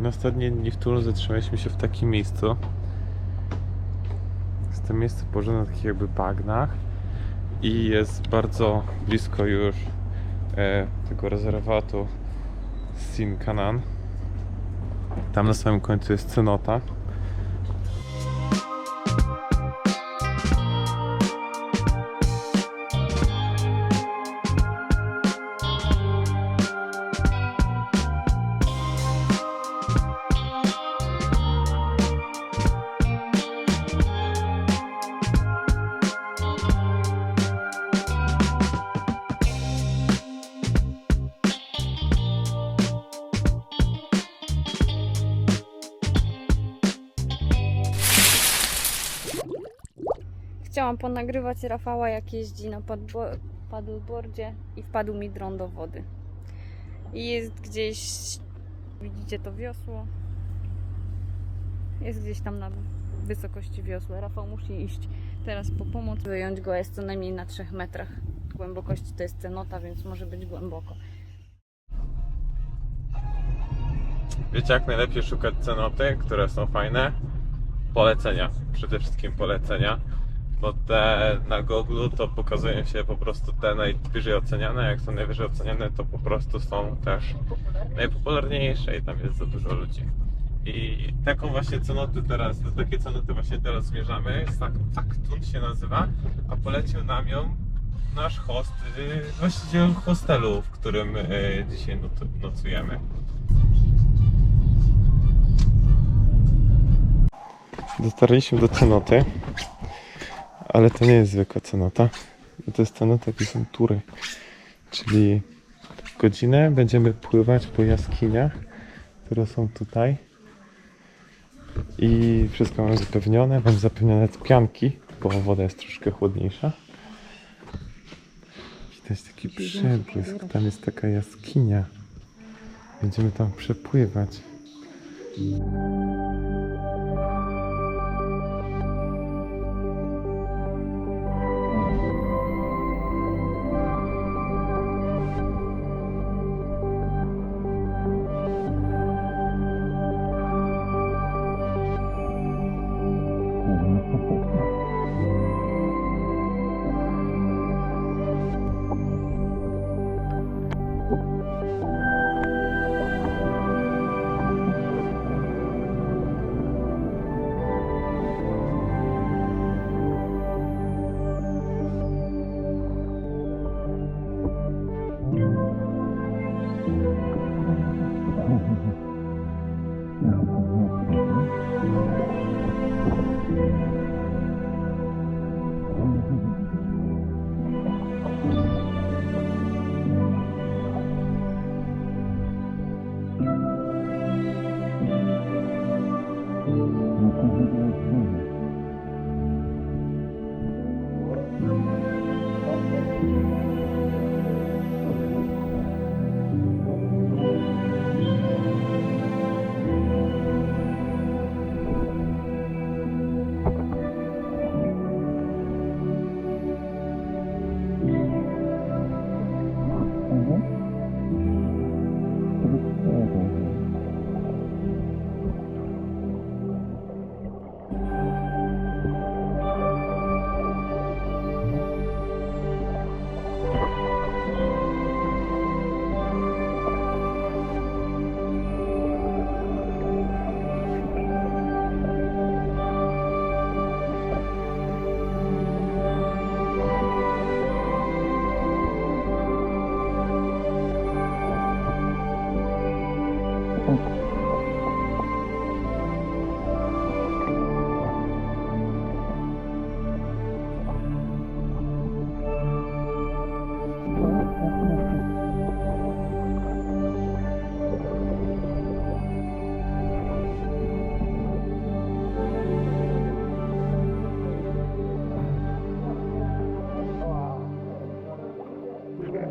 Na ostatnie dni w Tulum zatrzymaliśmy się w takim miejscu. Jest to miejsce położone na takich jakby bagnach i jest bardzo blisko już e, tego rezerwatu Sin Kanan. Tam na samym końcu jest cenota. Chciałam ponagrywać Rafała, jak jeździ na paddleboardzie i wpadł mi dron do wody. I jest gdzieś, widzicie to wiosło? Jest gdzieś tam na wysokości wiosła. Rafał musi iść teraz po pomoc, wyjąć go, jest co najmniej na 3 metrach głębokości. To jest cenota, więc może być głęboko. Wiecie jak najlepiej szukać cenoty, które są fajne? Polecenia. Przede wszystkim polecenia. Bo te na Google to pokazują się po prostu te najwyżej oceniane. Jak są najwyżej oceniane, to po prostu są też najpopularniejsze i tam jest za dużo ludzi. I taką właśnie cenotę teraz, do takiej cenoty właśnie teraz zmierzamy. Faktun się nazywa, a polecił nam ją nasz host, yy, właściciel hostelu, w którym yy, dzisiaj noc- nocujemy. Dotarliśmy do cenoty, ale to nie jest zwykła cenota. To jest cenota Bizantury, czyli w godzinę będziemy pływać po jaskiniach, które są tutaj. I wszystko mamy zapewnione, mamy zapewnione pianki, bo woda jest troszkę chłodniejsza. Widać taki przebłysk, tam jest taka jaskinia. Będziemy tam przepływać.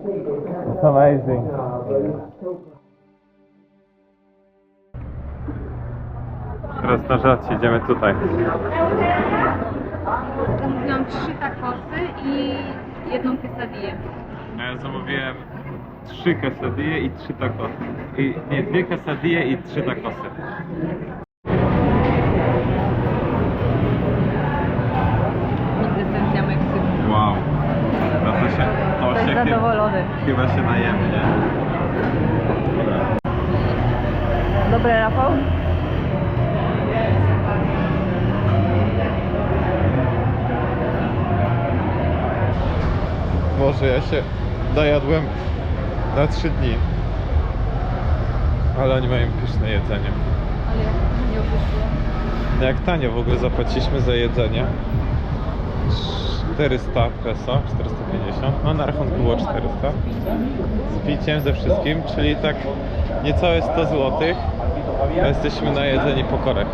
It's amazing. Teraz na żart idziemy tutaj. Zamówiłam trzy takosy i jedną quesadillę. Ja zamówiłem trzy quesadille i trzy tacosy. I, nie, dwie quesadille i trzy tacosy. Kwintesencja Meksyku. Wow. No to się, to Jesteś się chyba, zadowolony. chyba się najemy, nie? Dobre, Rafał? Może ja się dojadłem na trzy dni. Ale oni mają pyszne jedzenie. Ale jak nie. No Jak tanio w ogóle zapłaciliśmy za jedzenie? 400 peso, 450. No na rachunku było 400. Z piciem, ze wszystkim, czyli tak niecałe 100 zł. A jesteśmy najedzeni po korek.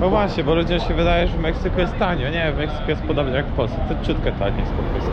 No właśnie, bo ludziom się wydaje, że w Meksyku jest tanio. Nie, w Meksyku jest podobnie jak w Polsce. To ciutkę taniej jest po prostu.